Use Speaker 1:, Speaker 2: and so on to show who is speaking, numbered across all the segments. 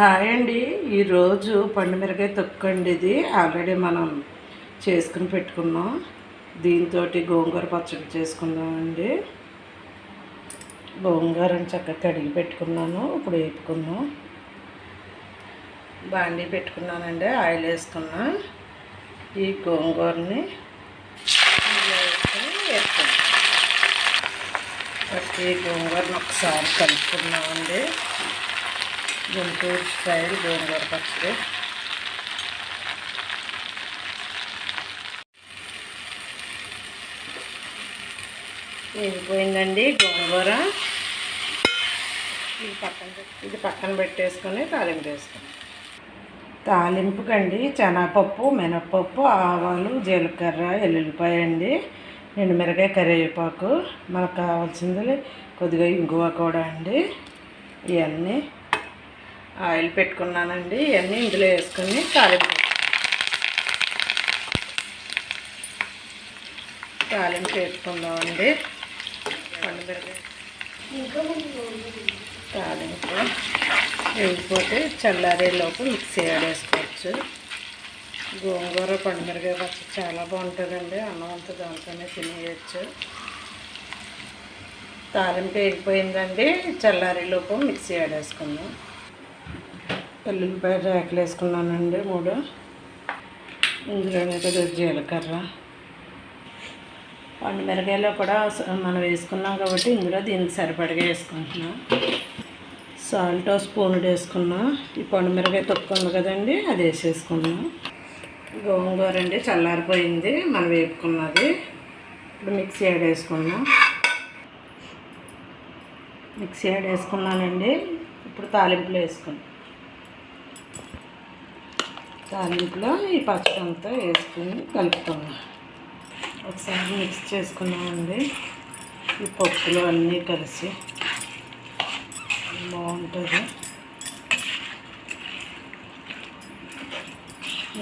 Speaker 1: Hi అండి. ఈరోజు పండుమిరకాయ తొక్కండి ఇది. ఆల్రెడీ మనం చేసుకుని పెట్టుకున్నాం. దీంతో గోంగూర పచ్చడి చేసుకుందామండి గోంగూరని చక్కగా కడిగి పెట్టుకున్నాను. ఇప్పుడు వేపుకుందాం. బాండీ పెట్టుకున్నానండి. ఆయిల్ వేసుకున్నా. ఈ గోంగూరని వేసుకుని వేసుకొని వేసుకున్నాం ఈ గోంగూరని ఒకసారి కలుపుకున్నామండి గుంటూరు స్టైల్ గోంగూర పచ్చడి. వేగిపోయిందండి గోంగూర. ఇది పక్కన ఇది పక్కన పెట్టేసుకొని తాలింపు వేసుకుని తాలింపుకండి శనగపప్పు మినప్పప్పు ఆవాలు జీలకర్ర ఎల్లుల్లిపాయ అండి ఎండుమిరకాయ కరివేపాకు. మనకు కావాల్సింది కొద్దిగా ఇంగువ కూడా అండి. ఇవన్నీ ఆయిల్ పెట్టుకున్నానండి ఇవన్నీ ఇందులో వేసుకుని తాలింపు. తాలింపు వేసుకుందామండి. తాలింపు వేగిపోతే చల్లారేలోపు మిక్సీ ఆడేసుకోవచ్చు గోంగూర పండుమిరకాయ పచ్చడి చాలా బాగుంటుందండి. అన్నం అంతా దాంతోనే తినేయచ్చు. తాలింపు వేగిపోయిందండి. చల్లారేలోపు మిక్సీ ఆడేసుకుందాం ఎల్లుల్లిపాయ రేకలు వేసుకున్నానండి మూడు. ఇందులోనే జీలకర్ర. పండు మిరకాయలో కూడా మనం వేసుకున్నాం కాబట్టి ఇందులో దీనికి సరిపడగా వేసుకుంటున్నాం. సాల్ట్ ఓ స్పూన్ వేసుకున్నాం. ఈ పండు మిరగాయ తొక్కు ఉంది కదండి అది వేసేసుకున్నాం. గోంగూర అండి చల్లారిపోయింది మనం వేపుకున్నది. ఇప్పుడు మిక్సీ యాడ్ వేసుకున్నాం మిక్సీ యాడ్ వేసుకున్నానండి. ఇప్పుడు తాలింపులు వేసుకున్నాం తాలింపులో ఈ పచ్చడి అంతా వేసుకుని కలుపుకున్నాం ఒకసారి మిక్స్ చేసుకున్నామండి. ఈ పప్పులు అన్నీ కలిసి బాగుంటుంది.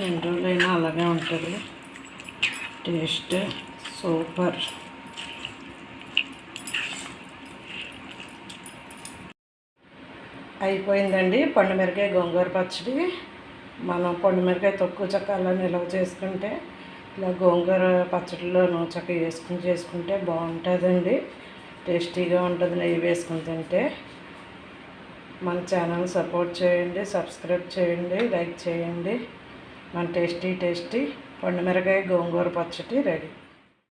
Speaker 1: రెండు రోజులైనా అలాగే ఉంటుంది. Taste super. అయిపోయిందండి. పండు మిరకాయ గోంగూర పచ్చడి. మనం పండు మిరకాయ తక్కువ అలా నిల్వ చేసుకుంటే ఇలా గోంగూర పచ్చడిలో చక్క వేసుకుని చేసుకుంటే బాగుంటుందండి. టేస్టీగా ఉంటుంది నెయ్యి వేసుకుని తింటే. మన ఛానల్ సపోర్ట్ చేయండి సబ్స్క్రైబ్ చేయండి లైక్ చేయండి. మన టేస్టీ టేస్టీ పండు మిరకాయ గోంగూర పచ్చడి రెడీ.